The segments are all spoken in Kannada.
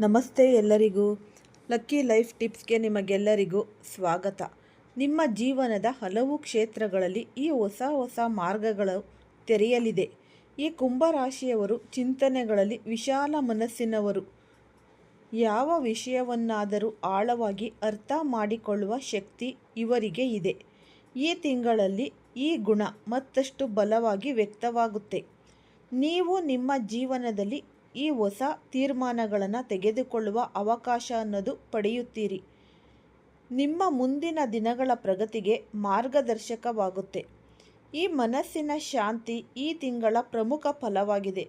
ನಮಸ್ತೆ ಎಲ್ಲರಿಗೂ. ಲಕ್ಕಿ ಲೈಫ್ ಟಿಪ್ಸ್ಗೆ ನಿಮಗೆಲ್ಲರಿಗೂ ಸ್ವಾಗತ. ನಿಮ್ಮ ಜೀವನದ ಹಲವು ಕ್ಷೇತ್ರಗಳಲ್ಲಿ ಈ ಹೊಸ ಹೊಸ ಮಾರ್ಗಗಳು ತೆರೆಯಲಿದೆ. ಈ ಕುಂಭರಾಶಿಯವರು ಚಿಂತನೆಗಳಲ್ಲಿ ವಿಶಾಲ ಮನಸ್ಸಿನವರು. ಯಾವ ವಿಷಯವನ್ನಾದರೂ ಆಳವಾಗಿ ಅರ್ಥ ಮಾಡಿಕೊಳ್ಳುವ ಶಕ್ತಿ ಇವರಿಗೆ ಇದೆ. ಈ ತಿಂಗಳಲ್ಲಿ ಈ ಗುಣ ಮತ್ತಷ್ಟು ಬಲವಾಗಿ ವ್ಯಕ್ತವಾಗುತ್ತೆ. ನೀವು ನಿಮ್ಮ ಜೀವನದಲ್ಲಿ ಈ ಹೊಸ ತೀರ್ಮಾನಗಳನ್ನು ತೆಗೆದುಕೊಳ್ಳುವ ಅವಕಾಶ ಅನ್ನೋದು ಪಡೆಯುತ್ತೀರಿ. ನಿಮ್ಮ ಮುಂದಿನ ದಿನಗಳ ಪ್ರಗತಿಗೆ ಮಾರ್ಗದರ್ಶಕವಾಗುತ್ತೆ. ಈ ಮನಸ್ಸಿನ ಶಾಂತಿ ಈ ತಿಂಗಳ ಪ್ರಮುಖ ಫಲವಾಗಿದೆ.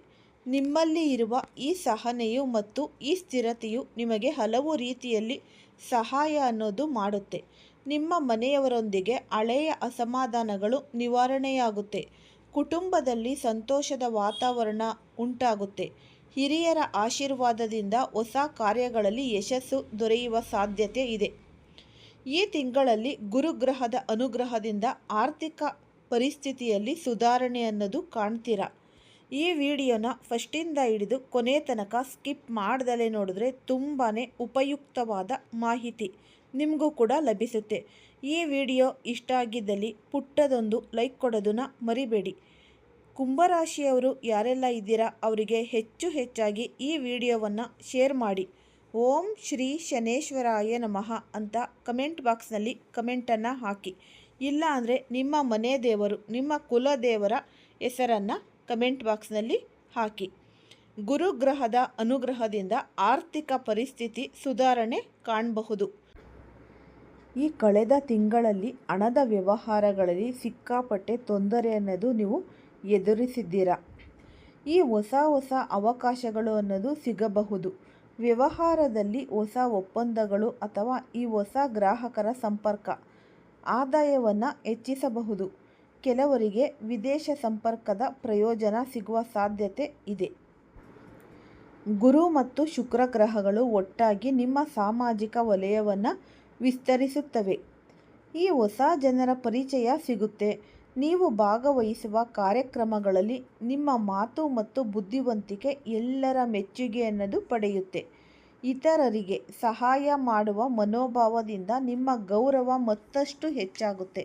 ನಿಮ್ಮಲ್ಲಿ ಇರುವ ಈ ಸಹನೆಯು ಮತ್ತು ಈ ಸ್ಥಿರತೆಯು ನಿಮಗೆ ಹಲವು ರೀತಿಯಲ್ಲಿ ಸಹಾಯ ಅನ್ನೋದು ಮಾಡುತ್ತೆ. ನಿಮ್ಮ ಮನೆಯವರೊಂದಿಗೆ ಹಳೆಯ ಅಸಮಾಧಾನಗಳು ನಿವಾರಣೆಯಾಗುತ್ತೆ. ಕುಟುಂಬದಲ್ಲಿ ಸಂತೋಷದ ವಾತಾವರಣ ಉಂಟಾಗುತ್ತೆ. ಹಿರಿಯರ ಆಶೀರ್ವಾದದಿಂದ ಹೊಸ ಕಾರ್ಯಗಳಲ್ಲಿ ಯಶಸ್ಸು ದೊರೆಯುವ ಸಾಧ್ಯತೆ ಇದೆ. ಈ ತಿಂಗಳಲ್ಲಿ ಗುರುಗ್ರಹದ ಅನುಗ್ರಹದಿಂದ ಆರ್ಥಿಕ ಪರಿಸ್ಥಿತಿಯಲ್ಲಿ ಸುಧಾರಣೆ ಅನ್ನೋದು ಕಾಣ್ತೀರಾ? ಈ ವಿಡಿಯೋನ ಫಸ್ಟಿಂದ ಹಿಡಿದು ಕೊನೆ ತನಕ ಸ್ಕಿಪ್ ಮಾಡ್ದಲೇ ನೋಡಿದ್ರೆ ತುಂಬಾ ಉಪಯುಕ್ತವಾದ ಮಾಹಿತಿ ನಿಮಗೂ ಕೂಡ ಲಭಿಸುತ್ತೆ. ಈ ವಿಡಿಯೋ ಇಷ್ಟ ಆಗಿದ್ದಲ್ಲಿ ಪುಟ್ಟದೊಂದು ಲೈಕ್ ಕೊಡೋದನ್ನ ಮರಿಬೇಡಿ. ಕುಂಭರಾಶಿಯವರು ಯಾರೆಲ್ಲ ಇದ್ದೀರಾ ಅವರಿಗೆ ಹೆಚ್ಚು ಹೆಚ್ಚಾಗಿ ಈ ವಿಡಿಯೋವನ್ನು ಶೇರ್ ಮಾಡಿ. ಓಂ ಶ್ರೀ ಶನೇಶ್ವರಾಯ ನಮಃ ಅಂತ ಕಮೆಂಟ್ ಬಾಕ್ಸ್ನಲ್ಲಿ ಕಮೆಂಟನ್ನು ಹಾಕಿ. ಇಲ್ಲ ಅಂದರೆ ನಿಮ್ಮ ಮನೆ ದೇವರು, ನಿಮ್ಮ ಕುಲದೇವರ ಹೆಸರನ್ನು ಕಮೆಂಟ್ ಬಾಕ್ಸ್ನಲ್ಲಿ ಹಾಕಿ. ಗುರುಗ್ರಹದ ಅನುಗ್ರಹದಿಂದ ಆರ್ಥಿಕ ಪರಿಸ್ಥಿತಿ ಸುಧಾರಣೆ ಕಾಣಬಹುದು. ಈ ಕಳೆದ ತಿಂಗಳಲ್ಲಿ ಹಣದ ವ್ಯವಹಾರಗಳಲ್ಲಿ ಸಿಕ್ಕಾಪಟ್ಟೆ ತೊಂದರೆ ಅನ್ನೋದು ನೀವು ಎದುರಿಸಿದ್ದೀರಾ? ಈ ಹೊಸ ಹೊಸ ಅವಕಾಶಗಳು ಅನ್ನೋದು ಸಿಗಬಹುದು. ವ್ಯವಹಾರದಲ್ಲಿ ಹೊಸ ಒಪ್ಪಂದಗಳು ಅಥವಾ ಈ ಹೊಸ ಗ್ರಾಹಕರ ಸಂಪರ್ಕ, ಆದಾಯವನ್ನು ಹೆಚ್ಚಿಸಬಹುದು. ಕೆಲವರಿಗೆ ವಿದೇಶ ಸಂಪರ್ಕದ ಪ್ರಯೋಜನ ಸಿಗುವ ಸಾಧ್ಯತೆ ಇದೆ. ಗುರು ಮತ್ತು ಶುಕ್ರ ಗ್ರಹಗಳು ಒಟ್ಟಾಗಿ ನಿಮ್ಮ ಸಾಮಾಜಿಕ ವಲಯವನ್ನು ವಿಸ್ತರಿಸುತ್ತವೆ. ಈ ಹೊಸ ಜನರ ಪರಿಚಯ ಸಿಗುತ್ತೆ. ನೀವು ಭಾಗವಹಿಸುವ ಕಾರ್ಯಕ್ರಮಗಳಲ್ಲಿ ನಿಮ್ಮ ಮಾತು ಮತ್ತು ಬುದ್ಧಿವಂತಿಕೆ ಎಲ್ಲರ ಮೆಚ್ಚುಗೆ ಅನ್ನೋದು ಪಡೆಯುತ್ತೆ. ಇತರರಿಗೆ ಸಹಾಯ ಮಾಡುವ ಮನೋಭಾವದಿಂದ ನಿಮ್ಮ ಗೌರವ ಮತ್ತಷ್ಟು ಹೆಚ್ಚಾಗುತ್ತೆ.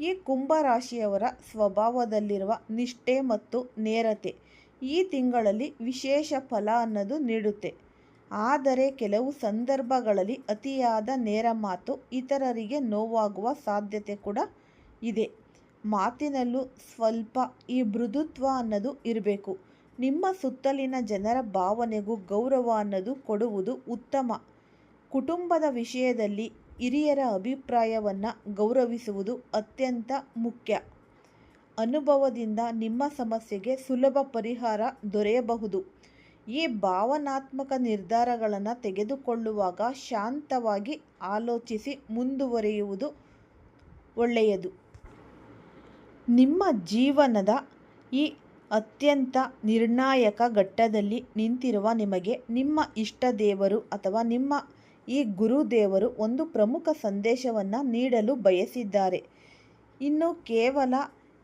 ಈ ಕುಂಭರಾಶಿಯವರ ಸ್ವಭಾವದಲ್ಲಿರುವ ನಿಷ್ಠೆ ಮತ್ತು ನೇರತೆ ಈ ತಿಂಗಳಲ್ಲಿ ವಿಶೇಷ ಫಲ ಅನ್ನೋದು ನೀಡುತ್ತೆ. ಆದರೆ ಕೆಲವು ಸಂದರ್ಭಗಳಲ್ಲಿ ಅತಿಯಾದ ನೇರ ಮಾತು ಇತರರಿಗೆ ನೋವಾಗುವ ಸಾಧ್ಯತೆ ಕೂಡ ಇದೆ. ಮಾತಿನಲ್ಲೂ ಸ್ವಲ್ಪ ಈ ಮೃದುತ್ವ ಅನ್ನೋದು ಇರಬೇಕು. ನಿಮ್ಮ ಸುತ್ತಲಿನ ಜನರ ಭಾವನೆಗೂ ಗೌರವ ಅನ್ನೋದು ಕೊಡುವುದು ಉತ್ತಮ. ಕುಟುಂಬದ ವಿಷಯದಲ್ಲಿ ಹಿರಿಯರ ಅಭಿಪ್ರಾಯವನ್ನು ಗೌರವಿಸುವುದು ಅತ್ಯಂತ ಮುಖ್ಯ. ಅನುಭವದಿಂದ ನಿಮ್ಮ ಸಮಸ್ಯೆಗೆ ಸುಲಭ ಪರಿಹಾರ ದೊರೆಯಬಹುದು. ಈ ಭಾವನಾತ್ಮಕ ನಿರ್ಧಾರಗಳನ್ನು ತೆಗೆದುಕೊಳ್ಳುವಾಗ ಶಾಂತವಾಗಿ ಆಲೋಚಿಸಿ ಮುಂದುವರಿಯುವುದು ಒಳ್ಳೆಯದು. ನಿಮ್ಮ ಜೀವನದ ಈ ಅತ್ಯಂತ ನಿರ್ಣಾಯಕ ಘಟ್ಟದಲ್ಲಿ ನಿಂತಿರುವ ನಿಮಗೆ ನಿಮ್ಮ ಇಷ್ಟ ದೇವರು ಅಥವಾ ನಿಮ್ಮ ಈ ಗುರುದೇವರು ಒಂದು ಪ್ರಮುಖ ಸಂದೇಶವನ್ನು ನೀಡಲು ಬಯಸಿದ್ದಾರೆ. ಇನ್ನು ಕೇವಲ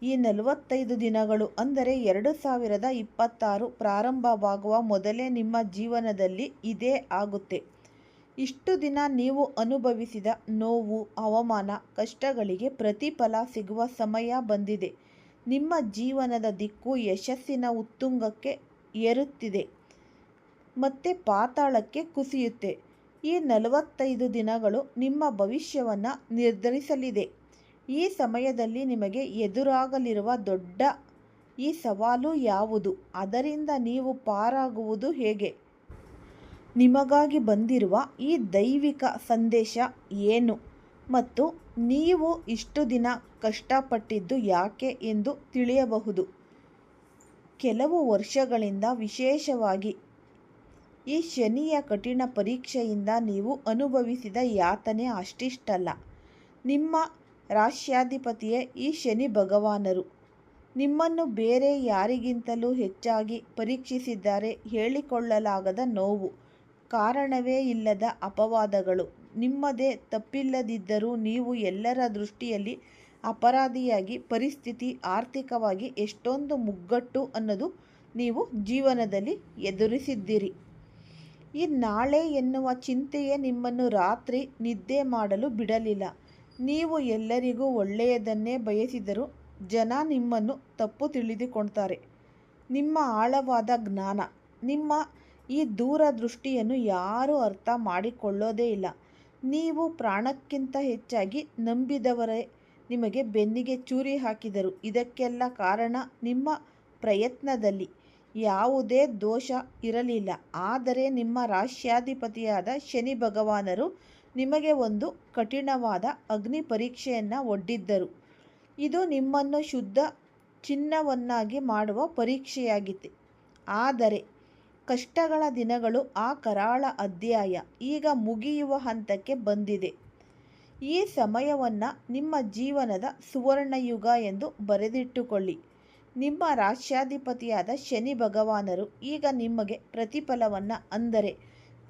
ಈ ನಲವತ್ತೈದು ದಿನಗಳು ಅಂದರೆ ಎರಡು ಸಾವಿರದ ಇಪ್ಪತ್ತಾರು ಪ್ರಾರಂಭವಾಗುವ ಮೊದಲೇ ನಿಮ್ಮ ಜೀವನದಲ್ಲಿ ಇದೇ ಆಗುತ್ತೆ. ಇಷ್ಟು ದಿನ ನೀವು ಅನುಭವಿಸಿದ ನೋವು, ಅವಮಾನ, ಕಷ್ಟಗಳಿಗೆ ಪ್ರತಿಫಲ ಸಿಗುವ ಸಮಯ ಬಂದಿದೆ. ನಿಮ್ಮ ಜೀವನದ ದಿಕ್ಕು ಯಶಸ್ಸಿನ ಉತ್ತುಂಗಕ್ಕೆ ಏರುತ್ತಿದೆ. ಮತ್ತೆ ಪಾತಾಳಕ್ಕೆ ಕುಸಿಯುತ್ತೆ. ಈ ನಲವತ್ತೈದು ದಿನಗಳು ನಿಮ್ಮ ಭವಿಷ್ಯವನ್ನು ನಿರ್ಧರಿಸಲಿದೆ. ಈ ಸಮಯದಲ್ಲಿ ನಿಮಗೆ ಎದುರಾಗಲಿರುವ ದೊಡ್ಡ ಈ ಸವಾಲು ಯಾವುದು? ಅದರಿಂದ ನೀವು ಪಾರಾಗುವುದು ಹೇಗೆ? ನಿಮಗಾಗಿ ಬಂದಿರುವ ಈ ದೈವಿಕ ಸಂದೇಶ ಏನು? ಮತ್ತು ನೀವು ಇಷ್ಟು ದಿನ ಕಷ್ಟಪಟ್ಟಿದ್ದು ಯಾಕೆ ಎಂದು ತಿಳಿಯಬಹುದು. ಕೆಲವು ವರ್ಷಗಳಿಂದ ವಿಶೇಷವಾಗಿ ಈ ಶನಿಯ ಕಠಿಣ ಪರೀಕ್ಷೆಯಿಂದ ನೀವು ಅನುಭವಿಸಿದ ಯಾತನೆ ಅಷ್ಟಿಷ್ಟಲ್ಲ. ನಿಮ್ಮ ರಾಶ್ಯಾಧಿಪತಿಯೇ ಈ ಶನಿ ಭಗವಾನರು. ನಿಮ್ಮನ್ನು ಬೇರೆ ಯಾರಿಗಿಂತಲೂ ಹೆಚ್ಚಾಗಿ ಪರೀಕ್ಷಿಸಿದ್ದಾರೆ ಹೇಳಿಕೊಳ್ಳಲಾಗದ ನೋವು. ಕಾರಣವೇ ಇಲ್ಲದ ಅಪವಾದಗಳು. ನಿಮ್ಮದೇ ತಪ್ಪಿಲ್ಲದಿದ್ದರೂ ನೀವು ಎಲ್ಲರ ದೃಷ್ಟಿಯಲ್ಲಿ ಅಪರಾಧಿಯಾಗಿ, ಪರಿಸ್ಥಿತಿ ಆರ್ಥಿಕವಾಗಿ ಎಷ್ಟೊಂದು ಮುಗ್ಗಟ್ಟು ಅನ್ನೋದು ನೀವು ಜೀವನದಲ್ಲಿ ಎದುರಿಸಿದ್ದೀರಿ. ಈ ನಾಳೆ ಎನ್ನುವ ಚಿಂತೆಯೇ ನಿಮ್ಮನ್ನು ರಾತ್ರಿ ನಿದ್ದೆ ಮಾಡಲು ಬಿಡಲಿಲ್ಲ. ನೀವು ಎಲ್ಲರಿಗೂ ಒಳ್ಳೆಯದನ್ನೇ ಬಯಸಿದರೂ ಜನ ನಿಮ್ಮನ್ನು ತಪ್ಪು ತಿಳಿದುಕೊಳ್ತಾರೆ ನಿಮ್ಮ ಆಳವಾದ ಜ್ಞಾನ, ನಿಮ್ಮ ಈ ದೂರದೃಷ್ಟಿಯನ್ನು ಯಾರೂ ಅರ್ಥ ಮಾಡಿಕೊಳ್ಳೋದೇ ಇಲ್ಲ. ನೀವು ಪ್ರಾಣಕ್ಕಿಂತ ಹೆಚ್ಚಾಗಿ ನಂಬಿದವರೇ ನಿಮಗೆ ಬೆನ್ನಿಗೆ ಚೂರಿ ಹಾಕಿದರು. ಇದಕ್ಕೆಲ್ಲ ಕಾರಣ ನಿಮ್ಮ ಪ್ರಯತ್ನದಲ್ಲಿ ಯಾವುದೇ ದೋಷ ಇರಲಿಲ್ಲ. ಆದರೆ ನಿಮ್ಮ ರಾಶ್ಯಾಧಿಪತಿಯಾದ ಶನಿ ಭಗವಾನರು ನಿಮಗೆ ಒಂದು ಕಠಿಣವಾದ ಅಗ್ನಿ ಪರೀಕ್ಷೆಯನ್ನು ಒಡ್ಡಿದ್ದರು. ಇದು ನಿಮ್ಮನ್ನು ಶುದ್ಧ ಚಿನ್ನವನ್ನಾಗಿ ಮಾಡುವ ಪರೀಕ್ಷೆಯಾಗಿತ್ತು. ಆದರೆ ಕಷ್ಟಗಳ ದಿನಗಳು ಆ ಕರಾಳ ಅಧ್ಯಾಯ. ಈಗ ಮುಗಿಯುವ ಹಂತಕ್ಕೆ ಬಂದಿದೆ. ಈ ಸಮಯವನ್ನು ನಿಮ್ಮ ಜೀವನದ ಸುವರ್ಣಯುಗ ಎಂದು ಬರೆದಿಟ್ಟುಕೊಳ್ಳಿ. ನಿಮ್ಮ ರಾಶ್ಯಾಧಿಪತಿಯಾದ ಶನಿ ಭಗವಾನರು ಈಗ ನಿಮಗೆ ಪ್ರತಿಫಲವನ್ನು ಅಂದರೆ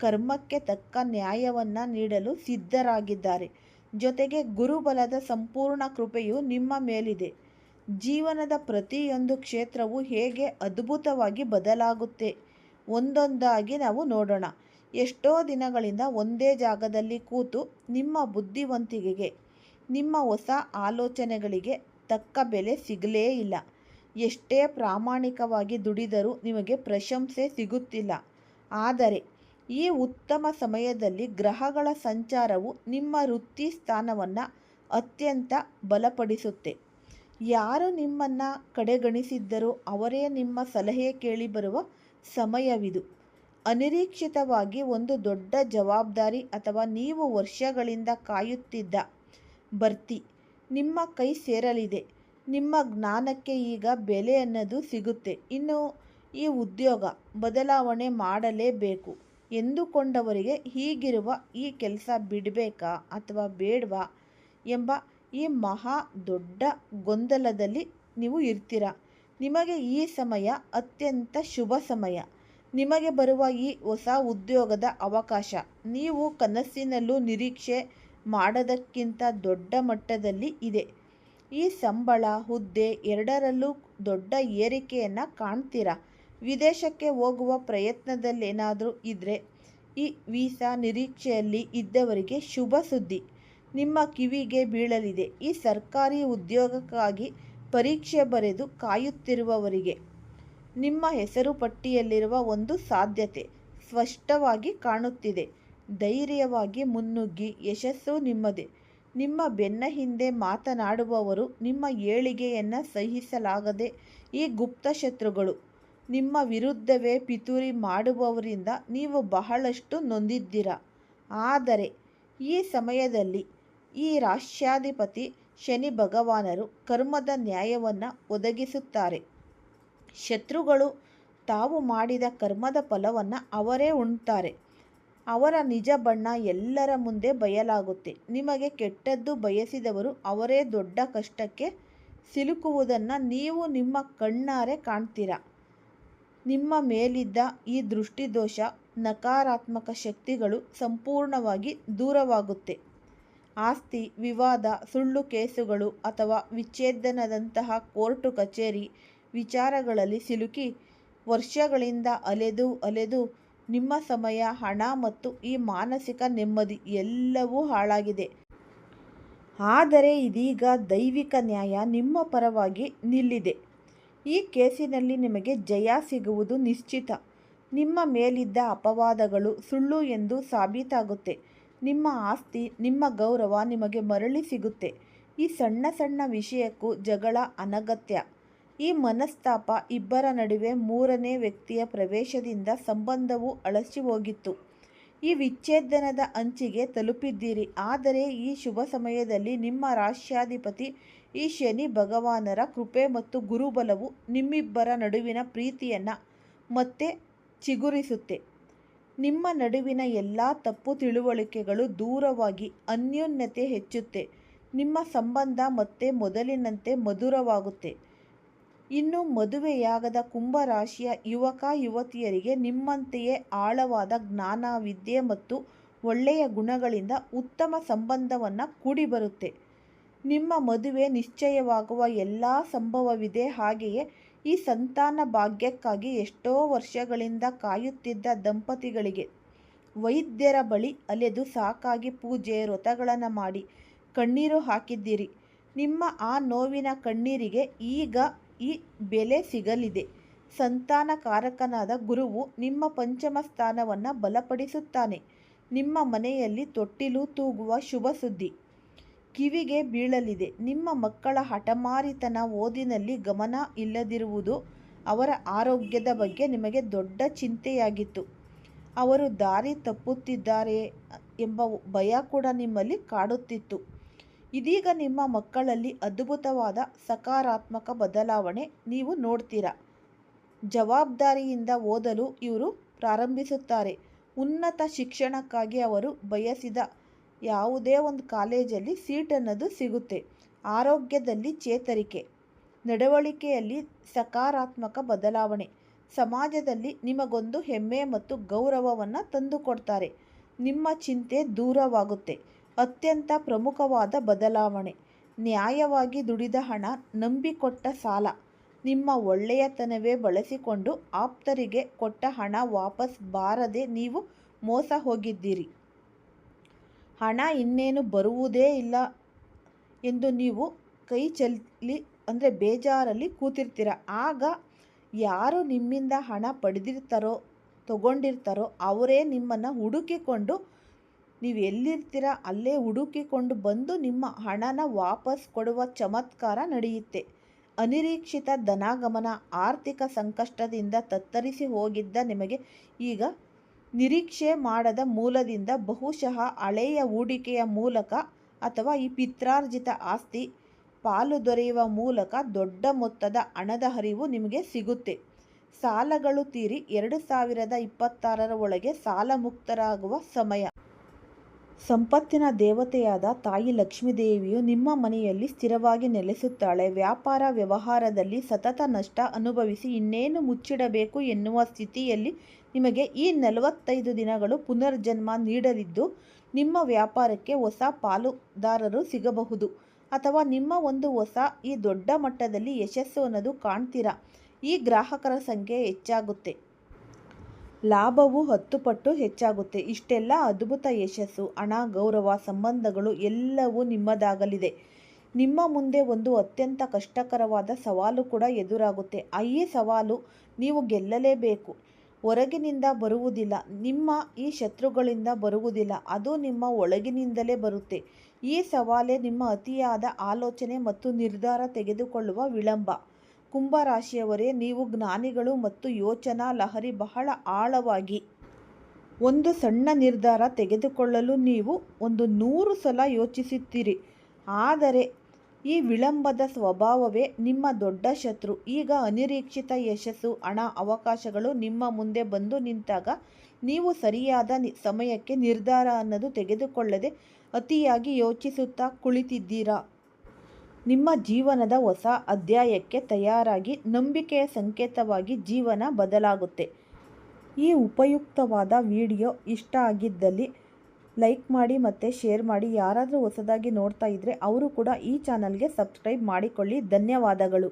ಕರ್ಮಕ್ಕೆ ತಕ್ಕ ನ್ಯಾಯವನ್ನು ನೀಡಲು ಸಿದ್ಧರಾಗಿದ್ದಾರೆ. ಜೊತೆಗೆ ಗುರುಬಲದ ಸಂಪೂರ್ಣ ಕೃಪೆಯು ನಿಮ್ಮ ಮೇಲಿದೆ. ಜೀವನದ ಪ್ರತಿಯೊಂದು ಕ್ಷೇತ್ರವು ಹೇಗೆ ಅದ್ಭುತವಾಗಿ ಬದಲಾಗುತ್ತೆ ಒಂದೊಂದಾಗಿ ನಾವು ನೋಡೋಣ. ಎಷ್ಟೋ ದಿನಗಳಿಂದ ಒಂದೇ ಜಾಗದಲ್ಲಿ ಕೂತು ನಿಮ್ಮ ಬುದ್ಧಿವಂತಿಕೆಗೆ, ನಿಮ್ಮ ಹೊಸ ಆಲೋಚನೆಗಳಿಗೆ ತಕ್ಕ ಬೆಲೆ ಸಿಗಲೇ ಇಲ್ಲ. ಎಷ್ಟೇ ಪ್ರಾಮಾಣಿಕವಾಗಿ ದುಡಿದರೂ ನಿಮಗೆ ಪ್ರಶಂಸೆ ಸಿಗುತ್ತಿಲ್ಲ. ಆದರೆ, ಈ ಉತ್ತಮ ಸಮಯದಲ್ಲಿ ಗ್ರಹಗಳ ಸಂಚಾರವು ನಿಮ್ಮ ವೃತ್ತಿ ಸ್ಥಾನವನ್ನು ಅತ್ಯಂತ ಬಲಪಡಿಸುತ್ತೆ. ಯಾರು ನಿಮ್ಮನ್ನು ಕಡೆಗಣಿಸಿದ್ದರೂ ಅವರೇ ನಿಮ್ಮ ಸಲಹೆ ಕೇಳಿ ಬರುವ ಸಮಯವಿದು. ಅನಿರೀಕ್ಷಿತವಾಗಿ ಒಂದು ದೊಡ್ಡ ಜವಾಬ್ದಾರಿ ಅಥವಾ ನೀವು ವರ್ಷಗಳಿಂದ ಕಾಯುತ್ತಿದ್ದ ಬರ್ತಿ ನಿಮ್ಮ ಕೈ ಸೇರಲಿದೆ. ನಿಮ್ಮ ಜ್ಞಾನಕ್ಕೆ ಈಗ ಬೆಲೆ ಅನ್ನೋದು ಸಿಗುತ್ತೆ. ಇನ್ನು ಈ ಉದ್ಯೋಗ ಬದಲಾವಣೆ ಮಾಡಲೇಬೇಕು. ಎಂದುಕೊಂಡವರಿಗೆ ಹೀಗಿರುವ ಈ ಕೆಲಸ ಬಿಡಬೇಕಾ ಅಥವಾ ಬೇಡವಾ ಎಂಬ ಈ ಮಹಾ ದೊಡ್ಡ ಗೊಂದಲದಲ್ಲಿ ನೀವು ಇರ್ತೀರ? ನಿಮಗೆ ಈ ಸಮಯ ಅತ್ಯಂತ ಶುಭ ಸಮಯ. ನಿಮಗೆ ಬರುವ ಈ ಹೊಸ ಉದ್ಯೋಗದ ಅವಕಾಶ. ನೀವು ಕನಸಿನಲ್ಲೂ ನಿರೀಕ್ಷೆ ಮಾಡದಕ್ಕಿಂತ ದೊಡ್ಡ ಮಟ್ಟದಲ್ಲಿ ಇದೆ. ಈ ಸಂಬಳ, ಹುದ್ದೆ ಎರಡರಲ್ಲೂ ದೊಡ್ಡ ಏರಿಕೆಯನ್ನು ಕಾಣ್ತೀರಾ? ವಿದೇಶಕ್ಕೆ ಹೋಗುವ ಪ್ರಯತ್ನದಲ್ಲೇನಾದರೂ ಇದ್ದರೆ ಈ ವೀಸಾ ನಿರೀಕ್ಷೆಯಲ್ಲಿ ಇದ್ದವರಿಗೆ ಶುಭ ಸುದ್ದಿ. ನಿಮ್ಮ ಕಿವಿಗೆ ಬೀಳಲಿದೆ. ಈ ಸರ್ಕಾರಿ ಉದ್ಯೋಗಕ್ಕಾಗಿ ಪರೀಕ್ಷೆ ಬರೆದು ಕಾಯುತ್ತಿರುವವರಿಗೆ ನಿಮ್ಮ ಹೆಸರು ಪಟ್ಟಿಯಲ್ಲಿರುವ ಒಂದು ಸಾಧ್ಯತೆ ಸ್ಪಷ್ಟವಾಗಿ ಕಾಣುತ್ತಿದೆ. ಧೈರ್ಯವಾಗಿ ಮುನ್ನುಗ್ಗಿ, ಯಶಸ್ಸು ನಿಮ್ಮದೇ. ನಿಮ್ಮ ಬೆನ್ನ ಹಿಂದೆ ಮಾತನಾಡುವವರು ನಿಮ್ಮ ಏಳಿಗೆಯನ್ನು ಸಹಿಸಲಾಗದೆ ಈ ಗುಪ್ತ ಶತ್ರುಗಳು. ನಿಮ್ಮ ವಿರುದ್ಧವೇ ಪಿತೂರಿ ಮಾಡುವವರಿಂದ ನೀವು ಬಹಳಷ್ಟು ನೊಂದಿದ್ದೀರ? ಆದರೆ ಈ ಸಮಯದಲ್ಲಿ ಈ ರಾಷ್ಟ್ರಾಧಿಪತಿ ಶನಿ ಭಗವಾನರು ಕರ್ಮದ ನ್ಯಾಯವನ್ನು ಒದಗಿಸುತ್ತಾರೆ. ಶತ್ರುಗಳು ತಾವು ಮಾಡಿದ ಕರ್ಮದ ಫಲವನ್ನು ಅವರೇ ಉಣ್ತಾರೆ. ಅವರ ನಿಜ ಬಣ್ಣ ಎಲ್ಲರ ಮುಂದೆ ಬಯಲಾಗುತ್ತೆ. ನಿಮಗೆ ಕೆಟ್ಟದ್ದು ಬಯಸಿದವರು ಅವರೇ ದೊಡ್ಡ ಕಷ್ಟಕ್ಕೆ ಸಿಲುಕುವುದನ್ನು ನೀವು ನಿಮ್ಮ ಕಣ್ಣಾರೆ ಕಾಣ್ತೀರಾ? ನಿಮ್ಮ ಮೇಲಿದ್ದ ಈ ದೃಷ್ಟಿದೋಷ ನಕಾರಾತ್ಮಕ ಶಕ್ತಿಗಳು ಸಂಪೂರ್ಣವಾಗಿ ದೂರವಾಗುತ್ತೆ. ಆಸ್ತಿ, ವಿವಾದ, ಸುಳ್ಳು ಕೇಸುಗಳು ಅಥವಾ ವಿಚ್ಛೇದನದಂತಹ ಕೋರ್ಟು ಕಚೇರಿ ವಿಚಾರಗಳಲ್ಲಿ ಸಿಲುಕಿ ವರ್ಷಗಳಿಂದ ಅಲೆದು ಅಲೆದು ನಿಮ್ಮ ಸಮಯ, ಹಣ ಮತ್ತು ಈ ಮಾನಸಿಕ ನೆಮ್ಮದಿ ಎಲ್ಲವೂ ಹಾಳಾಗಿದೆ. ಆದರೆ ಇದೀಗ ದೈವಿಕ ನ್ಯಾಯ ನಿಮ್ಮ ಪರವಾಗಿ ನಿಲ್ಲಿದೆ. ಈ ಕೇಸಿನಲ್ಲಿ ನಿಮಗೆ ಜಯ ಸಿಗುವುದು ನಿಶ್ಚಿತ. ನಿಮ್ಮ ಮೇಲಿದ್ದ ಅಪವಾದಗಳು ಸುಳ್ಳು ಎಂದು ಸಾಬೀತಾಗುತ್ತೆ. ನಿಮ್ಮ ಆಸ್ತಿ, ನಿಮ್ಮ ಗೌರವ ನಿಮಗೆ ಮರಳಿ ಸಿಗುತ್ತೆ. ಈ ಸಣ್ಣ ಸಣ್ಣ ವಿಷಯಕ್ಕೂ ಜಗಳ ಅನಗತ್ಯ. ಈ ಮನಸ್ತಾಪ ಇಬ್ಬರ ನಡುವೆ ಮೂರನೇ ವ್ಯಕ್ತಿಯ ಪ್ರವೇಶದಿಂದ ಸಂಬಂಧವು ಅಳಸಿ ಹೋಗಿತ್ತು. ಈ ವಿಚ್ಛೇದನದ ಅಂಚಿಗೆ ತಲುಪಿದ್ದೀರಿ. ಆದರೆ ಈ ಶುಭ ಸಮಯದಲ್ಲಿ ನಿಮ್ಮ ರಾಷ್ಟ್ರಾಧಿಪತಿ, ಈ ಶನಿ ಭಗವಾನರ ಕೃಪೆ ಮತ್ತು ಗುರುಬಲವು ನಿಮ್ಮಿಬ್ಬರ ನಡುವಿನ ಪ್ರೀತಿಯನ್ನು ಮತ್ತೆ ಚಿಗುರಿಸುತ್ತೆ. ನಿಮ್ಮ ನಡುವಿನ ಎಲ್ಲ ತಪ್ಪು ತಿಳುವಳಿಕೆಗಳು ದೂರವಾಗಿ ಅನ್ಯೋನ್ಯತೆ ಹೆಚ್ಚುತ್ತೆ. ನಿಮ್ಮ ಸಂಬಂಧ ಮತ್ತೆ ಮೊದಲಿನಂತೆ ಮಧುರವಾಗುತ್ತೆ. ಇನ್ನು ಮದುವೆಯಾಗದ ಕುಂಭರಾಶಿಯ ಯುವಕ, ಯುವತಿಯರಿಗೆ ನಿಮ್ಮಂತೆಯೇ ಆಳವಾದ ಜ್ಞಾನ ವಿದ್ಯೆ ಮತ್ತು ಒಳ್ಳೆಯ ಗುಣಗಳಿಂದ ಉತ್ತಮ ಸಂಬಂಧವನ್ನು ಕೂಡಿಬರುತ್ತೆ. ನಿಮ್ಮ ಮದುವೆ ನಿಶ್ಚಯವಾಗುವ ಎಲ್ಲ ಸಂಭವವಿದೆ. ಹಾಗೆಯೇ ಈ ಸಂತಾನ ಭಾಗ್ಯಕ್ಕಾಗಿ ಎಷ್ಟೋ ವರ್ಷಗಳಿಂದ ಕಾಯುತ್ತಿದ್ದ ದಂಪತಿಗಳಿಗೆ ವೈದ್ಯರ ಬಳಿ ಅಲೆದು ಸಾಕಾಗಿ ಪೂಜೆ ವ್ರತಗಳನ್ನು ಮಾಡಿ ಕಣ್ಣೀರು ಹಾಕಿದ್ದೀರಿ. ನಿಮ್ಮ ಆ ನೋವಿನ ಕಣ್ಣೀರಿಗೆ ಈಗ ಈ ಬೆಲೆ ಸಿಗಲಿದೆ. ಸಂತಾನಕಾರಕನಾದ ಗುರುವು ನಿಮ್ಮ ಪಂಚಮ ಸ್ಥಾನವನ್ನು ಬಲಪಡಿಸುತ್ತಾನೆ. ನಿಮ್ಮ ಮನೆಯಲ್ಲಿ ತೊಟ್ಟಿಲು ತೂಗುವ ಶುಭ ಸುದ್ದಿ. ಕಿವಿಗೆ ಬೀಳಲಿದೆ. ನಿಮ್ಮ ಮಕ್ಕಳ ಹಠಮಾರಿತನ ಓದಿನಲ್ಲಿ ಗಮನ ಇಲ್ಲದಿರುವುದು ಅವರ ಆರೋಗ್ಯದ ಬಗ್ಗೆ ನಿಮಗೆ ದೊಡ್ಡ ಚಿಂತೆಯಾಗಿತ್ತು. ಅವರು ದಾರಿ ತಪ್ಪುತ್ತಿದ್ದಾರೆ ಎಂಬ ಭಯ ಕೂಡ ನಿಮ್ಮಲ್ಲಿ ಕಾಡುತ್ತಿತ್ತು. ಇದೀಗ ನಿಮ್ಮ ಮಕ್ಕಳಲ್ಲಿ ಅದ್ಭುತವಾದ ಸಕಾರಾತ್ಮಕ ಬದಲಾವಣೆ ನೀವು ನೋಡ್ತೀರಾ? ಜವಾಬ್ದಾರಿಯಿಂದ ಓದಲು ಇವರು ಪ್ರಾರಂಭಿಸುತ್ತಾರೆ. ಉನ್ನತ ಶಿಕ್ಷಣಕ್ಕಾಗಿ ಅವರು ಬಯಸಿದ ಯಾವುದೇ ಒಂದು ಕಾಲೇಜಲ್ಲಿ ಸೀಟ್ ಅನ್ನೋದು ಸಿಗುತ್ತೆ. ಆರೋಗ್ಯದಲ್ಲಿ ಚೇತರಿಕೆ, ನಡವಳಿಕೆಯಲ್ಲಿ ಸಕಾರಾತ್ಮಕ ಬದಲಾವಣೆ, ಸಮಾಜದಲ್ಲಿ ನಿಮಗೊಂದು ಹೆಮ್ಮೆ ಮತ್ತು ಗೌರವವನ್ನು ತಂದುಕೊಡ್ತಾರೆ. ನಿಮ್ಮ ಚಿಂತೆ ದೂರವಾಗುತ್ತೆ. ಅತ್ಯಂತ ಪ್ರಮುಖವಾದ ಬದಲಾವಣೆ, ನ್ಯಾಯವಾಗಿ ದುಡಿದ ಹಣ, ನಂಬಿಕೊಟ್ಟ ಸಾಲ, ನಿಮ್ಮ ಒಳ್ಳೆಯತನವೇ ಬಳಸಿಕೊಂಡು ಆಪ್ತರಿಗೆ ಕೊಟ್ಟ ಹಣ ವಾಪಸ್ ಬಾರದೆ ನೀವು ಮೋಸ ಹೋಗಿದ್ದೀರಿ. ಹಣ ಇನ್ನೇನು ಬರುವುದೇ ಇಲ್ಲ ಎಂದು ನೀವು ಕೈ ಚೆಲ್ಲಿ, ಅಂದರೆ ಬೇಜಾರಲ್ಲಿ ಕೂತಿರ್ತೀರ. ಆಗ ಯಾರು ನಿಮ್ಮಿಂದ ಹಣ ಪಡೆದಿರ್ತಾರೋ, ತಗೊಂಡಿರ್ತಾರೋ, ಅವರೇ ನಿಮ್ಮನ್ನು ಹುಡುಕಿಕೊಂಡು ನೀವು ಎಲ್ಲಿರ್ತೀರ, ಅಲ್ಲೇ ಹುಡುಕಿಕೊಂಡು ಬಂದು ನಿಮ್ಮ ಹಣನ ವಾಪಸ್ ಕೊಡುವ ಚಮತ್ಕಾರ ನಡೆಯುತ್ತೆ. ಅನಿರೀಕ್ಷಿತ ಧನಾಗಮನ, ಆರ್ಥಿಕ ಸಂಕಷ್ಟದಿಂದ ತತ್ತರಿಸಿ ಹೋಗಿದ್ದ ನಿಮಗೆ ಈಗ ನಿರೀಕ್ಷೆ ಮಾಡದ ಮೂಲದಿಂದ ಬಹುಶಃ ಹಳೆಯ ಹೂಡಿಕೆಯ ಮೂಲಕ ಅಥವಾ ಈ ಪಿತ್ರಾರ್ಜಿತ ಆಸ್ತಿ ಪಾಲು ದೊರೆಯುವ ಮೂಲಕ ದೊಡ್ಡ ಮೊತ್ತದ ಹಣದ ಹರಿವು ನಿಮಗೆ ಸಿಗುತ್ತೆ. ಸಾಲಗಳು ತೀರಿ ಎರಡು ಸಾವಿರದ ಇಪ್ಪತ್ತಾರರ ಒಳಗೆ ಸಾಲ ಮುಕ್ತರಾಗುವ ಸಮಯ. ಸಂಪತ್ತಿನ ದೇವತೆಯಾದ ತಾಯಿ ಲಕ್ಷ್ಮೀದೇವಿಯು ನಿಮ್ಮ ಮನೆಯಲ್ಲಿ ಸ್ಥಿರವಾಗಿ ನೆಲೆಸುತ್ತಾಳೆ. ವ್ಯಾಪಾರ ವ್ಯವಹಾರದಲ್ಲಿ ಸತತ ನಷ್ಟ ಅನುಭವಿಸಿ ಇನ್ನೇನು ಮುಚ್ಚಿಡಬೇಕು ಎನ್ನುವ ಸ್ಥಿತಿಯಲ್ಲಿ ನಿಮಗೆ ಈ ನಲವತ್ತೈದು ದಿನಗಳು ಪುನರ್ಜನ್ಮ ನೀಡಲಿದ್ದು, ನಿಮ್ಮ ವ್ಯಾಪಾರಕ್ಕೆ ಹೊಸ ಪಾಲುದಾರರು ಸಿಗಬಹುದು ಅಥವಾ ನಿಮ್ಮ ಒಂದು ಹೊಸ, ಈ ದೊಡ್ಡ ಮಟ್ಟದಲ್ಲಿ ಯಶಸ್ಸು ಅನ್ನೋದು ಕಾಣ್ತೀರಾ? ಈ ಗ್ರಾಹಕರ ಸಂಖ್ಯೆ ಹೆಚ್ಚಾಗುತ್ತೆ. ಲಾಭವು ಹತ್ತು ಪಟ್ಟು ಹೆಚ್ಚಾಗುತ್ತೆ. ಇಷ್ಟೆಲ್ಲ ಅದ್ಭುತ ಯಶಸ್ಸು, ಹಣ, ಗೌರವ, ಸಂಬಂಧಗಳು ಎಲ್ಲವೂ ನಿಮ್ಮದಾಗಲಿದೆ. ನಿಮ್ಮ ಮುಂದೆ ಒಂದು ಅತ್ಯಂತ ಕಷ್ಟಕರವಾದ ಸವಾಲು ಕೂಡ ಎದುರಾಗುತ್ತೆ. ಈ ಸವಾಲು, ನೀವು ಗೆಲ್ಲಲೇಬೇಕು. ಹೊರಗಿನಿಂದ ಬರುವುದಿಲ್ಲ. ನಿಮ್ಮ ಈ ಶತ್ರುಗಳಿಂದ ಬರುವುದಿಲ್ಲ. ಅದು ನಿಮ್ಮ ಒಳಗಿನಿಂದಲೇ ಬರುತ್ತೆ. ಈ ಸವಾಲೇ ನಿಮ್ಮ ಅತಿಯಾದ ಆಲೋಚನೆ ಮತ್ತು ನಿರ್ಧಾರ ತೆಗೆದುಕೊಳ್ಳುವ ವಿಳಂಬ. ಕುಂಭರಾಶಿಯವರೇ, ನೀವು ಜ್ಞಾನಿಗಳು ಮತ್ತು ಯೋಚನಾ, ಲಹರಿ ಬಹಳ ಆಳವಾಗಿ ಒಂದು ಸಣ್ಣ ನಿರ್ಧಾರ ತೆಗೆದುಕೊಳ್ಳಲು ನೀವು ಒಂದು ನೂರು ಸಲ ಯೋಚಿಸುತ್ತೀರಿ. ಆದರೆ, ಈ ವಿಳಂಬದ ಸ್ವಭಾವವೇ ನಿಮ್ಮ ದೊಡ್ಡ ಶತ್ರು. ಈಗ ಅನಿರೀಕ್ಷಿತ ಯಶಸ್ಸು, ಹಣ, ಅವಕಾಶಗಳು ನಿಮ್ಮ ಮುಂದೆ ಬಂದು ನಿಂತಾಗ ನೀವು ಸರಿಯಾದ ಸಮಯಕ್ಕೆ ನಿರ್ಧಾರ ಅನ್ನೋದು ತೆಗೆದುಕೊಳ್ಳದೆ ಅತಿಯಾಗಿ ಯೋಚಿಸುತ್ತಾ ಕುಳಿತಿದ್ದೀರಾ? ನಿಮ್ಮ ಜೀವನದ ಹೊಸ ಅಧ್ಯಾಯಕ್ಕೆ ತಯಾರಾಗಿ ನಂಬಿಕೆಯ ಸಂಕೇತವಾಗಿ ಜೀವನ ಬದಲಾಗುತ್ತೆ. ಈ ಉಪಯುಕ್ತವಾದ ವಿಡಿಯೋ ಇಷ್ಟ ಆಗಿದ್ದಲ್ಲಿ ಲೈಕ್ ಮಾಡಿ ಮತ್ತು ಶೇರ್ ಮಾಡಿ. ಯಾರಾದರೂ ಹೊಸದಾಗಿ ನೋಡ್ತಾ ಇದ್ದರೆ ಅವರು ಕೂಡ ಈ ಚಾನಲ್ಗೆ ಸಬ್ಸ್ಕ್ರೈಬ್ ಮಾಡಿಕೊಳ್ಳಿ. ಧನ್ಯವಾದಗಳು.